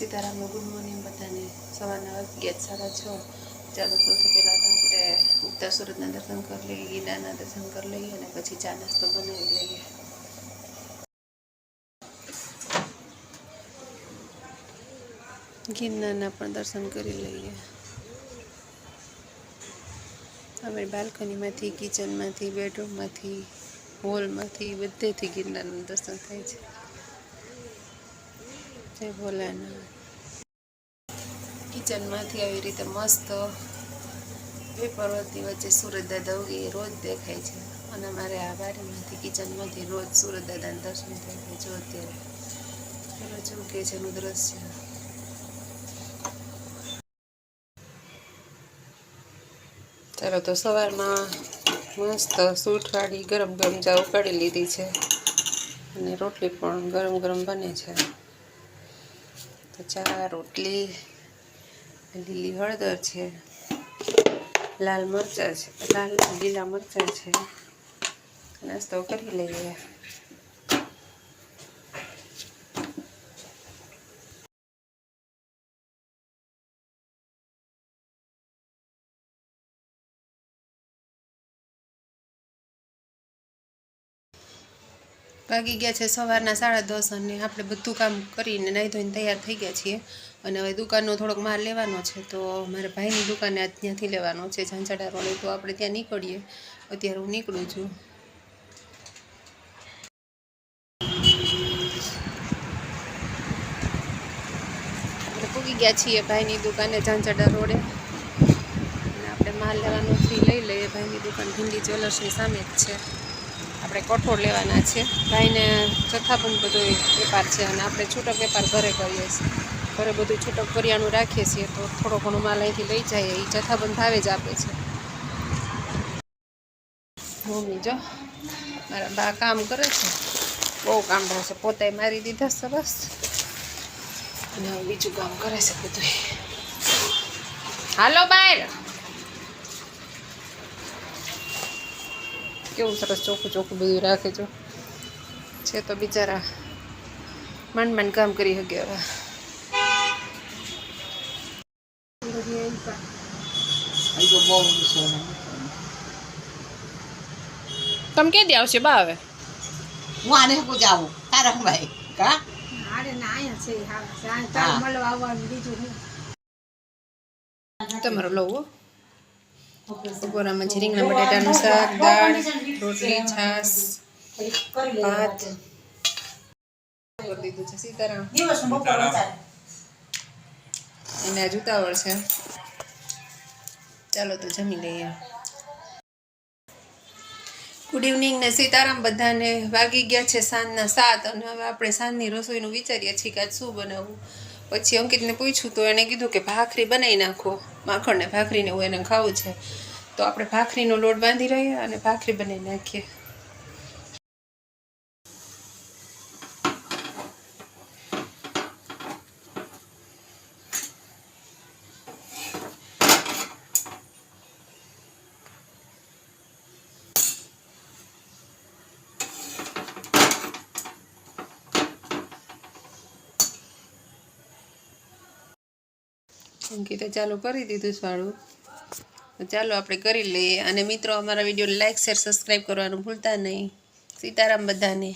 સીતારામનો good morning બધાને. સવારના વાગ્યા સાડા છ. ચાલો સૌથી પહેલાં તો આપણે ઉગતા સુરતના દર્શન કરી લઈએ ગીરનારના દર્શન કરી લઈએ અને પછી ચા નાસ્તો બનાવી લઈએ. ગિરનારના પણ દર્શન કરી લઈએ. અમે બાલ્કનીમાંથી, કિચનમાંથી, બેડરૂમમાંથી, હોલમાંથી બધેથી ગિરનારનું દર્શન થાય છે. જય ભોલાના કિચનમાંથી આવી રીતે મસ્ત પર્વતની વચ્ચે સુરતદાદા ઉગે રોજ દેખાય છે. અને અમારે આ બારીમાંથી કિચનમાંથી રોજ સુરતદાદાના દર્શન થાય છે, જો અત્યારે. રોજ ઉગે છે એનું દ્રશ્ય. ચાલો તો સવારમાં મસ્ત સૂટવાળી ગરમ ગરમ ચા ઉકાળી લીધી છે. અને રોટલી પણ ગરમ ગરમ બને છે. ચા રોટલી લીલી હળદર છે, લાલ મરચાં છે, લાલ લીલા મરચાં છે. નાસ્તો કરી લઈએ. વાગી ગયા છે સવારના સાડા દસ અને આપણે બધું કામ કરીને નાહી ધોઈને તૈયાર થઈ ગયા છીએ. અને હવે દુકાનનો થોડોક માલ લેવાનો છે, તો મારે ભાઈની દુકાને આજ ત્યાંથી લેવાનો છે, ઝાંઝાડા રોડે. તો આપણે ત્યાં નીકળીએ. અત્યારે હું નીકળું છું. પૂગી ગયા છીએ ભાઈની દુકાને ઝાંઝાડા રોડે. અને આપણે માલ લેવાનો ફી લઈ લઈએ. ભાઈની દુકાન ભીંડી જ્વેલર્સની સામે જ છે. આપણે કઠોળ લેવાના છે. ભાઈને જથ્થાબંધ બધો વેપાર છે અને આપણે છૂટક વેપાર ઘરે કરીએ છીએ. ઘરે બધું છૂટક કરિયાણું રાખીએ છીએ તો થોડો ઘણો માલ અહીંથી લઈ જઈએ એ જથ્થાબંધ ભાવે જ આપે છે. મમ્મી જો, મારા બા કામ કરે છે. બહુ કામ કરે છે. પોતે મારી દીધા સરસ અને બીજું કામ કરે છે બધું હાલો બહાર કેવું સરસ ચોખ્ખું ચોખ્ખું બધું રાખે છો છે તો બિચારા માંડ માંડ કામ કરી શકે હવે. તમે કે દે આવશે બા હવે? હું આને પૂજાવું ભાઈ કા? અરે ના અહીંયા છે હા સાંજ હા. મળવા આવવાનું બીજું હું. તમારો લવો બપોરામાં છે રીંગણા બટાટાનું શાક, દાળ, રોટલી, છાસ, ભાત. છે એને હજુ જુતાવળ છે. ચાલો તો જમી લઈએ. ગુડ ઇવનિંગ ને સીતારામ બધાને. વાગી ગયા છે સાંજના સાત અને હવે આપણે સાંજની રસોઈનું વિચારીએ છીએ કે આજ શું બનાવવું. પછી અંકિતને પૂછ્યું તો એણે કીધું કે ભાખરી બનાવી નાખો. માખણને ભાખરીને હું એને ખાવું છે. તો આપણે ભાખરીનો લોટ બાંધી રહીએ અને ભાખરી બનાવી નાખીએ. અંકિતે ચાલુ કરી દીધું સાડું તો ચાલો આપણે કરી લઈએ. અને મિત્રો, અમારા વીડિયો લાઇક શેર સબસ્ક્રાઈબ કરવાનું ભૂલતા નહીં. સીતારામ બધાને.